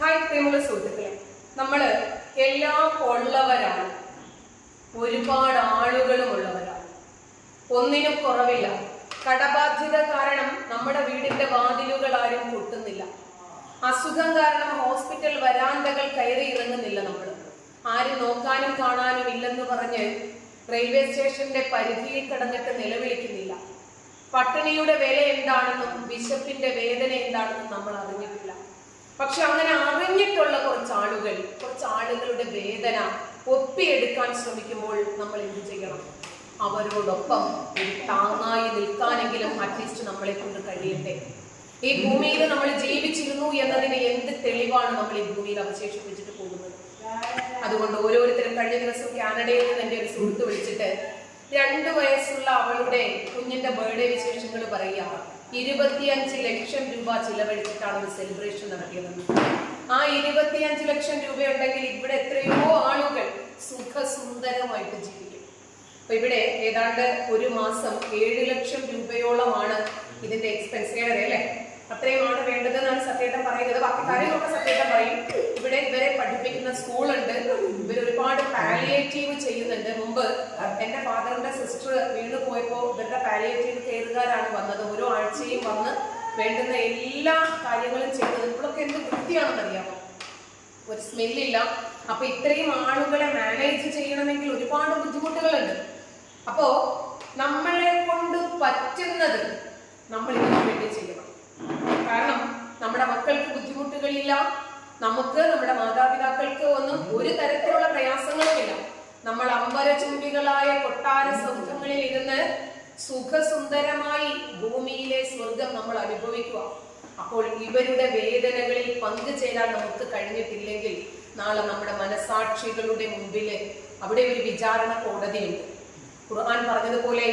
Hi പ്രിയമുള്ള സുഹൃത്തുക്കളെ. നമ്മൾ എല്ലാം ഉള്ളവരാണ് ഒരുപാട് ആളുകളും ഉള്ളവരാണ് ഒന്നിനും കുറവില്ല. കടബാധ്യത കാരണം നമ്മുടെ വീടിന്റെ വാതിലുകൾ ആരും പൊട്ടുന്നില്ല. അസുഖം കാരണം ഹോസ്പിറ്റൽ വരാന്തകൾ കയറി ഇറങ്ങുന്നില്ല നമ്മൾ ആരും നോക്കാനും കാണാനും ഇല്ലെന്ന് പറഞ്ഞ് റെയിൽവേ സ്റ്റേഷന്റെ പരിധിയിൽ കിടന്നിട്ട് നിലവിളിക്കുന്നില്ല. പട്ടിണിയുടെ വില എന്താണെന്നും വിശപ്പിന്റെ വേദന എന്താണെന്നും നമ്മൾ അറിഞ്ഞിട്ടില്ല. പക്ഷെ അങ്ങനെ അറിഞ്ഞിട്ടുള്ള കുറച്ച് ആളുകൾ കുറച്ച് ആളുകളുടെ വേദന ഒപ്പിയെടുക്കാൻ ശ്രമിക്കുമ്പോൾ നമ്മൾ എന്ത് ചെയ്യണം? അവരോടൊപ്പം താങ്ങായി നിൽക്കാനെങ്കിലും അറ്റ്ലീസ്റ്റ് നമ്മളെ കൊണ്ട് കഴിയട്ടെ. ഈ ഭൂമിയിൽ നമ്മൾ ജീവിച്ചിരുന്നു എന്നതിന് എന്ത് തെളിവാണ് നമ്മൾ ഈ ഭൂമിയിൽ അവശേഷിപ്പിച്ചിട്ട് പോകുന്നത്? അതുകൊണ്ട് ഓരോരുത്തരും കഴിഞ്ഞ ദിവസം കാനഡയിൽ നിന്ന് എന്റെ ഒരു സുഹൃത്ത് വിളിച്ചിട്ട് രണ്ടു വയസ്സുള്ള അവളുടെ കുഞ്ഞിന്റെ ബർത്ത്ഡേ വിശേഷങ്ങൾ പറയുക. ഇരുപത്തിയഞ്ച് ലക്ഷം രൂപ ചിലവഴിച്ചിട്ടാണ് സെലിബ്രേഷൻ നടത്തിയത് ആ ഇരുപത്തിയഞ്ച് ലക്ഷം രൂപ ഉണ്ടെങ്കിൽ ഇവിടെ എത്രയോ ആളുകൾ സുഖസുന്ദരമായിട്ട് ജീവിക്കും. അപ്പൊ ഇവിടെ ഏതാണ്ട് ഒരു മാസം ഏഴ് ലക്ഷം രൂപയോളമാണ് ഇതിന്റെ എക്സ്പെൻസ് ഏറെ അല്ലേ? അത്രയുമാണ് വേണ്ടതെന്നാണ് സത്യേട്ടൻ പറയുന്നത്. ബാക്കി കാര്യങ്ങളൊക്കെ സത്യേട്ടൻ പറയും. ഇവിടെ ഇവരെ പഠിപ്പിക്കുന്ന സ്കൂളുണ്ട്. ഇവർ ഒരുപാട് പാലിയേറ്റീവ് ചെയ്യുന്നുണ്ട്. മുമ്പ് എന്റെ ഫാദറിന്റെ സിസ്റ്റർ വീണ് പോയപ്പോ ഇവരുടെ പാലിയേറ്റീവ് ആഴ്ചയും വന്ന് വേണ്ടുന്ന എല്ലാ കാര്യങ്ങളും ചെയ്തത്. ഇപ്പോഴൊക്കെ എന്ത് വൃത്തിയാണെന്ന് അറിയാമോ? ഒരു സ്മെല്ലില്ല. അപ്പൊ ഇത്രയും ആളുകളെ മാനേജ് ചെയ്യണമെങ്കിൽ ഒരുപാട് ബുദ്ധിമുട്ടുകളുണ്ട്. അപ്പോ നമ്മളെ കൊണ്ട് പറ്റുന്നത് നമ്മൾ ഇതിനു വേണ്ടി ചെയ്യണം. കാരണം നമ്മുടെ മക്കൾക്ക് ബുദ്ധിമുട്ടുകളില്ല. നമുക്ക് നമ്മുടെ മാതാപിതാക്കൾക്ക് ഒന്നും ഒരു തരത്തിലുള്ള പ്രയാസങ്ങളുമില്ല. നമ്മൾ അമ്പര അമ്പരചുംബികളായ കൊട്ടാര സൗഖ്യങ്ങളിൽ ഇരുന്ന് സുഖസുന്ദരമായി ഭൂമിയിലെ സ്വർഗം നമ്മൾ അനുഭവിക്കുക. അപ്പോൾ ഇവരുടെ വേദനകളിൽ പങ്കുചേരാൻ നമുക്ക് കഴിഞ്ഞിട്ടില്ലെങ്കിൽ നാളെ നമ്മുടെ മനസാക്ഷികളുടെ മുമ്പിൽ അവിടെ ഒരു വിചാരണ കോടതിയുണ്ട്. ഖുർആൻ പറഞ്ഞതുപോലെ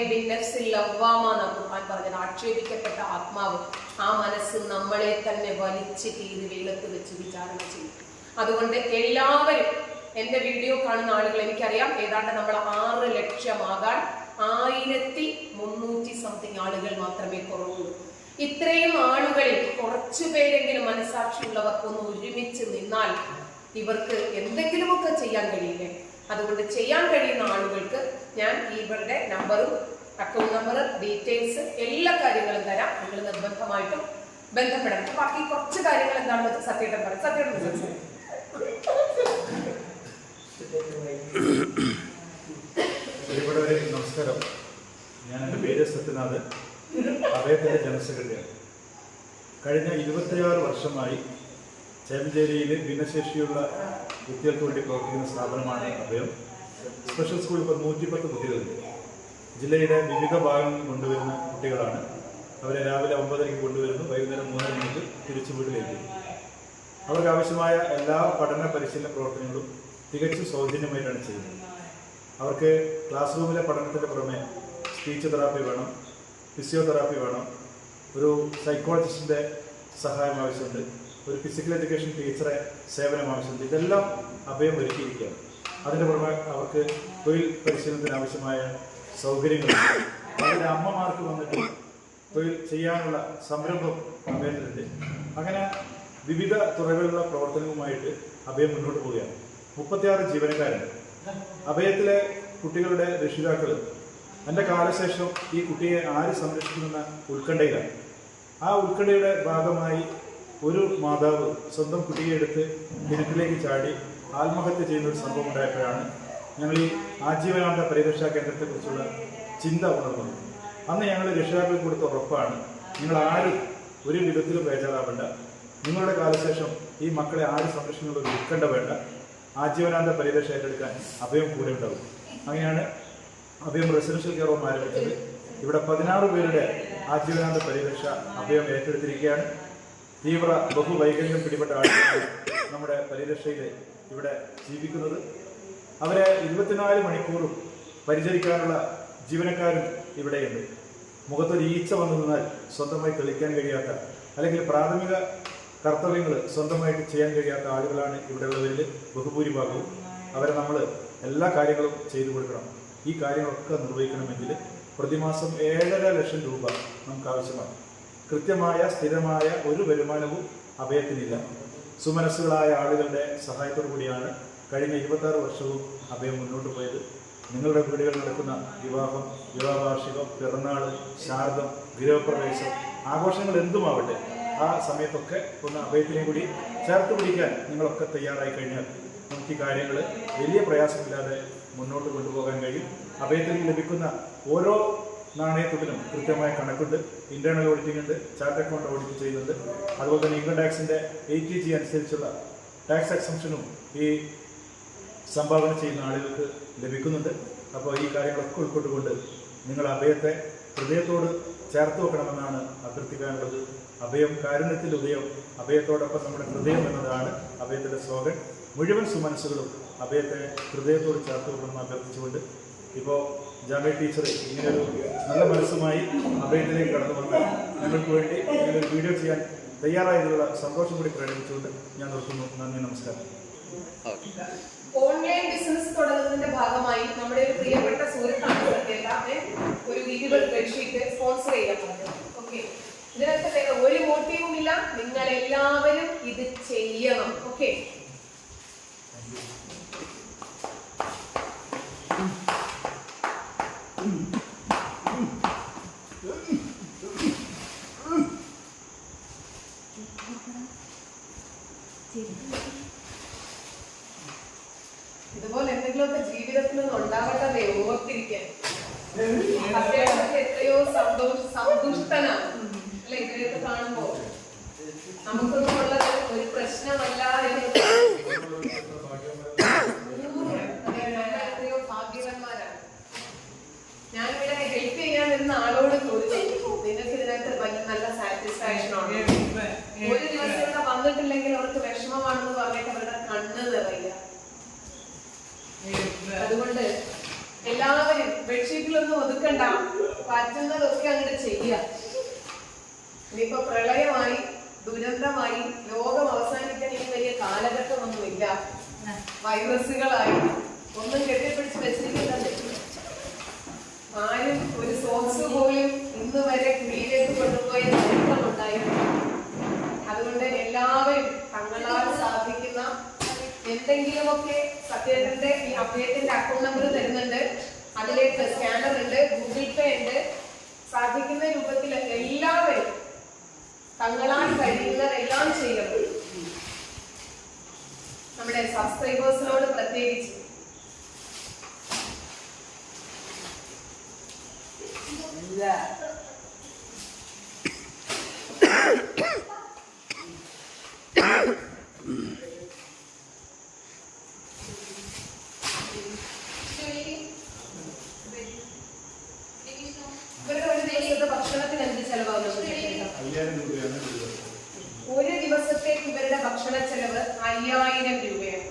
ഖുർആൻ ആക്ഷേപിക്കപ്പെട്ട ആത്മാവ് ആ മനസ്സ് നമ്മളെ തന്നെ വലിച്ച് കീറി വെയിലത്ത് വെച്ച് വിചാരണ ചെയ്യും. അതുകൊണ്ട് എല്ലാവരും എന്റെ വീഡിയോ കാണുന്ന ആളുകൾ എനിക്കറിയാം. ഏതാണ്ട് നമ്മൾ ആറ് ലക്ഷമാകാൻ ആയിരത്തി മുന്നൂറ്റി സംതിങ് ആളുകൾ മാത്രമേ കുറവുള്ളൂ. ഇത്രയും ആളുകളിൽ കുറച്ചു പേരെങ്കിലും മനസാക്ഷിയുള്ളവർക്ക് ഒന്ന് ഒരുമിച്ച് നിന്നാൽ ഇവർക്ക് എന്തെങ്കിലുമൊക്കെ ചെയ്യാൻ കഴിയില്ലേ? അതുകൊണ്ട് ചെയ്യാൻ കഴിയുന്ന ആളുകൾക്ക് ഞാൻ ഇവരുടെ നമ്പറും അക്കൗണ്ട് നമ്പർ ഡീറ്റെയിൽസ് എല്ലാ കാര്യങ്ങളും തരാം. നിങ്ങൾ നിർബന്ധമായിട്ടും ബന്ധപ്പെടണം ബാക്കി കുറച്ച് കാര്യങ്ങൾ എന്താണെന്ന് വെച്ചാൽ സത്യേട്ടൻ പറയും സംസാരിക്കും. പ്രിയപ്പെട്ടവരെ നമസ്കാരം. ഞാൻ എന്റെ പേര് സത്യനാഥൻ. അദ്ദേഹത്തിന്റെ ജനറൽ സെക്രട്ടറിയാണ് കഴിഞ്ഞ ഇരുപത്തിയാറ് വർഷമായി ചേമഞ്ചേരിയിൽ ഭിന്നശേഷിയുള്ള കുട്ടികൾക്ക് വേണ്ടി പ്രവർത്തിക്കുന്ന സ്ഥാപനമാണ് അദ്ദേഹം. സ്പെഷ്യൽ സ്കൂൾ ഇപ്പോൾ നൂറ്റിപ്പത്ത് കുട്ടികളുണ്ട്. ജില്ലയുടെ വിവിധ ഭാഗങ്ങളിൽ കൊണ്ടുവരുന്ന കുട്ടികളാണ്. അവരെ രാവിലെ ഒമ്പതരയ്ക്ക് കൊണ്ടുവരുന്നു വൈകുന്നേരം മൂന്നര മണിക്ക് തിരിച്ചു വീട്ടിലേക്ക്. അവർക്ക് ആവശ്യമായ എല്ലാ പഠന പരിശീലന പ്രവർത്തനങ്ങളും തികച്ചും സൗജന്യമായിട്ടാണ് ചെയ്യുന്നത്. അവർക്ക് ക്ലാസ് റൂമിലെ പഠനത്തിന് പുറമെ സ്പീച്ച് തെറാപ്പി വേണം ഫിസിയോതെറാപ്പി വേണം ഒരു സൈക്കോളജിസ്റ്റിന്റെ സഹായം ആവശ്യമുണ്ട് ഒരു ഫിസിക്കൽ എഡ്യൂക്കേഷൻ ടീച്ചറെ സേവനം ആവശ്യമുണ്ട് ഇതെല്ലാം അഭയം ഒരുക്കിയിരിക്കുകയാണ്. അതിന്റെ പുറമെ അവർക്ക് തൊഴിൽ പരിശീലനത്തിന് ആവശ്യമായ സൗകര്യങ്ങളുണ്ട്. അവരുടെ അമ്മമാർക്ക് വന്നിട്ട് തൊഴിൽ ചെയ്യാനുള്ള സംരംഭം അഭയത്തിലുണ്ട് അങ്ങനെ വിവിധ തുറകളിലുള്ള പ്രവർത്തനവുമായിട്ട് അഭയം മുന്നോട്ട് പോവുകയാണ്. മുപ്പത്തിയാറ് ജീവനക്കാരുണ്ട്. അഭയത്തിലെ കുട്ടികളുടെ രക്ഷിതാക്കൾ എന്റെ കാലശേഷം ഈ കുട്ടിയെ ആര് സംരക്ഷിക്കുമെന്ന ഉത്കണ്ഠയിലാണ്. ആ ഉത്കണ്ഠയുടെ ഭാഗമായി ഒരു മാതാവ് സ്വന്തം കുട്ടിയെ എടുത്ത് കിണറ്റിലേക്ക് ചാടി ആത്മഹത്യ ചെയ്യുന്ന ഒരു സംഭവം ഉണ്ടായപ്പോഴാണ് ഞങ്ങൾ ഈ ആജീവനാന്ത പരിരക്ഷാ കേന്ദ്രത്തെക്കുറിച്ചുള്ള ചിന്ത ഉണർന്നത്. അന്ന് ഞങ്ങൾ രക്ഷിതാക്കൾ കൊടുത്ത ഉറപ്പാണ് നിങ്ങൾ ആരും ഒരു വിധത്തിലും ബേജാറാവേണ്ട. നിങ്ങളുടെ കാലശേഷം ഈ മക്കളെ ആര് സംരക്ഷിക്കുന്ന ഒരു ഉത്കണ്ഠ വേണ്ട. ആജീവനാന്ത പരിരക്ഷ ഏറ്റെടുക്കാൻ അഭയം കൂടെ ഉണ്ടാവും അങ്ങനെയാണ് അഭയം റെസിഡൻഷ്യൽ കെയർ ഹോം ആരംഭിച്ചത്. ഇവിടെ പതിനാറ് പേരുടെ ആജീവനാന്ത പരിരക്ഷ അഭയം ഏറ്റെടുത്തിരിക്കുകയാണ്. തീവ്ര ബഹുവൈകല്യം പിടിപെട്ട ആളുകൾ നമ്മുടെ പരിരക്ഷയിൽ ഇവിടെ ജീവിക്കുന്നത്. അവരെ ഇരുപത്തിനാല് മണിക്കൂറും പരിചരിക്കാനുള്ള ജീവനക്കാരും ഇവിടെയുണ്ട്. മുഖത്തൊരു ഈച്ച വന്നു നിന്നാൽ സ്വന്തമായി തെളിക്കാൻ കഴിയാത്ത അല്ലെങ്കിൽ പ്രാഥമിക കർത്തവ്യങ്ങൾ സ്വന്തമായിട്ട് ചെയ്യാൻ കഴിയാത്ത ആളുകളാണ് ഇവിടെയുള്ളവരിൽ ബഹുഭൂരിഭാഗവും. അവരെ നമ്മൾ എല്ലാ കാര്യങ്ങളും ചെയ്തു കൊടുക്കണം. ഈ കാര്യങ്ങളൊക്കെ നിർവഹിക്കണമെങ്കിൽ പ്രതിമാസം ഏഴര ലക്ഷം രൂപ നമുക്ക് ആവശ്യമാണ് കൃത്യമായ സ്ഥിരമായ ഒരു വരുമാനവും അഭയത്തിനില്ല. സുമനസ്സുകളായ ആളുകളുടെ സഹായത്തോടു കൂടിയാണ് കഴിഞ്ഞ ഇരുപത്താറ് വർഷവും അഭയം മുന്നോട്ട് പോയത്. നിങ്ങളുടെ വീടുകളിൽ നടക്കുന്ന വിവാഹം വിവാഹവാർഷികം പിറന്നാൾ ശാരദം ഗൃഹപ്രവേശം ആഘോഷങ്ങൾ എന്തുമാവട്ടെ ആ സമയത്തൊക്കെ ഒന്ന് അഭയത്തിനെയും കൂടി ചേർത്ത് പിടിക്കാൻ നിങ്ങളൊക്കെ തയ്യാറായി കഴിഞ്ഞാൽ നമുക്ക് ഈ കാര്യങ്ങൾ വലിയ പ്രയാസമില്ലാതെ മുന്നോട്ട് കൊണ്ടുപോകാൻ കഴിയും. അഭയത്തിൽ ലഭിക്കുന്ന ഓരോ നാണയത്തുടിനും കൃത്യമായ കണക്കുണ്ട്. ഇന്റേണൽ ഓഡിറ്റിംഗ് ഉണ്ട് ചാർട്ട് അക്കൗണ്ട് ഓഡിറ്റ് ചെയ്യുന്നുണ്ട്. അതുപോലെ തന്നെ ഇൻകം ടാക്സിന്റെ എയ്റ്റി ജി അനുസരിച്ചുള്ള ടാക്സ് എക്സംഷനും ഈ സംഭാവന ചെയ്യുന്ന ആളുകൾക്ക് ലഭിക്കുന്നുണ്ട്. അപ്പോൾ ഈ കാര്യങ്ങളൊക്കെ ഉൾക്കൊണ്ടുകൊണ്ട് നിങ്ങൾ അഭയത്തെ ഹൃദയത്തോട് ചേർത്ത് വെക്കണമെന്നാണ് അഭ്യർത്ഥിക്കാനുള്ളത്. അഭയം കാരുണ്യത്തിന്റെ ഉദയം. അഭയത്തോടൊപ്പം നമ്മുടെ ഹൃദയം എന്നതാണ് അഭയത്തിന്റെ സ്ലോഗൻ. മുഴുവൻ സുമനസ്സുകളും അഭയത്തെ ഹൃദയത്തോട് ചേർത്ത് കൊണ്ടെന്ന് അഭ്യർത്ഥിച്ചുകൊണ്ട് ഇപ്പോൾ ജാമ്യ ടീച്ചർ ഇങ്ങനൊരു നല്ല മനസ്സുമായി അഭയത്തിലേക്ക് കടന്നു വന്നാൽ ഞങ്ങൾക്ക് വേണ്ടി ഇങ്ങനൊരു വീഡിയോ ചെയ്യാൻ തയ്യാറായതിലുള്ള സന്തോഷം കൂടി പ്രകടിപ്പിച്ചുകൊണ്ട് ഞാൻ നിർത്തുന്നു. നന്ദി നമസ്കാരം. ഓൺലൈൻ ബിസിനസ് തുടങ്ങുന്നതിന്റെ ഭാഗമായി നമ്മുടെ ഒരു പ്രിയപ്പെട്ട സുഹൃത്താണ് ഒരു വീടുകൾ ബെഡ്ഷീറ്റ് സ്പോൺസർ ചെയ്യാൻ പറഞ്ഞു. ഇതുപോലെ എന്തെങ്കിലുമൊക്കെ ജീവിതത്തിൽ നിന്ന് ഉണ്ടാവട്ടെ ഓർത്തിരിക്കാൻ. എത്രയോ സന്തോഷ സന്തുഷ്ടനാണ്. അല്ലെ? ഇവരെയൊക്കെ കാണുമ്പോ നമുക്കൊന്നും ഉള്ളത് ഒരു പ്രശ്നമല്ല എന്ന് അതെ, ഞങ്ങൾ എത്രയോ ഭാഗ്യവാന്മാരാണ് ഞാനിവിടെ ഹെൽപ്പ് ചെയ്യാൻ നിന്ന ആളോട് ചോദിച്ചു നിങ്ങൾക്ക് ഇതിനകത്ത് വലിയ നല്ല സാറ്റിസ്ഫാക്ഷൻ ആണ് ഒരു ദിവസം ഇവിടെ വന്നിട്ടില്ലെങ്കിൽ അവർക്ക് വിഷമമാണെന്ന് പറഞ്ഞിട്ട് അവരുടെ കണ്ണ് നിറയില്ല അതുകൊണ്ട് എല്ലാവരും ബെഡ്ഷീറ്റിലൊന്നും ഒതുക്കണ്ട. പറ്റുന്നതൊക്കെ അങ്ങോട്ട് ചെയ്യുക ഇനിയിപ്പോ പ്രളയമായി ദുരന്തമായി ലോകം അവസാനിക്കാൻ ഇനി വലിയ കാലഘട്ടമൊന്നുമില്ല. വൈറസുകളായി. ഒന്നും കെട്ടിപ്പിടിച്ച് വെച്ചിരിക്കുന്നത് ആരും ഒരു സോക്സ് പോലും ഇന്ന് വരെ കുഴിയിലേക്ക് കൊണ്ടുപോയ ചരിത്രമുണ്ടായിരുന്നു അതുകൊണ്ട് എല്ലാവരും തങ്ങളാൽ സാധിക്കുന്ന എന്തെങ്കിലുമൊക്കെ സത്യത്തിന്റെ ഈ അഭയത്തിന്റെ അക്കൗണ്ട് നമ്പർ തരുന്നുണ്ട് അതിലേക്ക് സ്കാനർ ഉണ്ട് ഗൂഗിൾ പേ ഉണ്ട് സാധിക്കുന്ന രൂപത്തിൽ എല്ലാവരും തങ്ങളാൽ കഴിയുന്നതെല്ലാം ചെയ്യണം നമ്മുടെ സബ്സ്ക്രൈബേഴ്സിനോട് പ്രത്യേകിച്ച്. ഇവരുടെ ഒരു ദിവസത്തെ ഭക്ഷണത്തിന് എന്ത് ചെലവാകുന്നു അയ്യായിരം രൂപയാണ് ഇത്. ഒരു ദിവസത്തേക്ക് ഇവരുടെ ഭക്ഷണ ചെലവ് അയ്യായിരം രൂപയാണ്.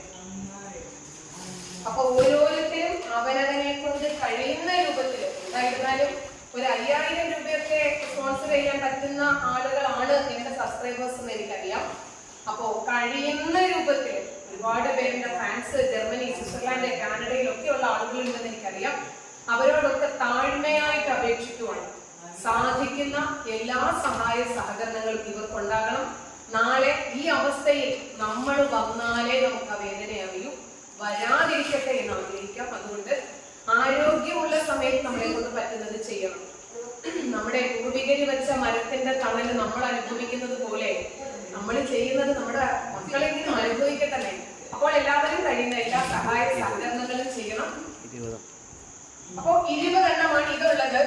അപ്പൊ ഓരോരുത്തരും അവനവനെ കൊണ്ട് കഴിയുന്ന രൂപത്തിൽ എന്തായിരുന്നാലും ഒരു അയ്യായിരം രൂപയൊക്കെ സ്പോൺസർ ചെയ്യാൻ പറ്റുന്ന ആളുകളാണ് എന്റെ സബ്സ്ക്രൈബേഴ്സ് എന്ന് എനിക്കറിയാം. അപ്പോ കഴിയുന്ന രൂപത്തിൽ ഒരുപാട് പേരുടെ ഫാൻസ് ജർമ്മനി സ്വിറ്റ്സർലാൻഡ് കാനഡയിലൊക്കെ ഉള്ള ആളുകളുണ്ടെന്ന് എനിക്കറിയാം. അവരോടൊക്കെ താഴ്മയായിട്ട് അപേക്ഷിക്കുവാണ് സാധിക്കുന്ന എല്ലാ സഹായ സഹകരണങ്ങളും ഇവർക്കുണ്ടാകണം. നാളെ ഈ അവസ്ഥയിൽ നമ്മൾ വന്നാലേ നമുക്ക് ആ വേദന അറിയൂ വരാതിരിക്കട്ടെ എന്ന് ആഗ്രഹിക്കാം. അതുകൊണ്ട് ആരോഗ്യമുള്ള സമയത്ത് നമ്മളെ കൊണ്ട് പറ്റുന്നത് ചെയ്യണം. നമ്മുടെ പൂർവികര് വെച്ച മരത്തിന്റെ തണൽ നമ്മൾ അനുഭവിക്കുന്നത് പോലെ നമ്മൾ ചെയ്യുന്നത് നമ്മുടെ മക്കളെങ്കിലും അനുഭവിക്കട്ടെ അപ്പോൾ എല്ലാവരും കഴിയുന്ന എല്ലാ സഹായ സഹകരണങ്ങളും ചെയ്യണം. അപ്പോ ഇരുപതെണ്ണമാണ് ഇതുള്ളത്.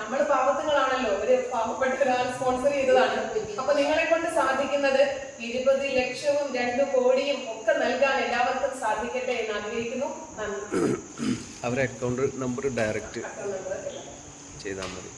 നമ്മൾ പാവത്തുകളാണല്ലോ. ഒരു പാവപ്പെട്ട സ്പോൺസർ ചെയ്തതാണ്. അപ്പൊ നിങ്ങളെ കൊണ്ട് സാധിക്കുന്നത് ഇരുപത് ലക്ഷവും രണ്ടു കോടിയും ഒക്കെ നൽകാൻ എല്ലാവർക്കും സാധിക്കട്ടെ എന്ന് ആഗ്രഹിക്കുന്നു. നന്ദി. അവരെ അക്കൗണ്ട് നമ്പർ ഡയറക്റ്റ് ചെയ്താൽ മതി.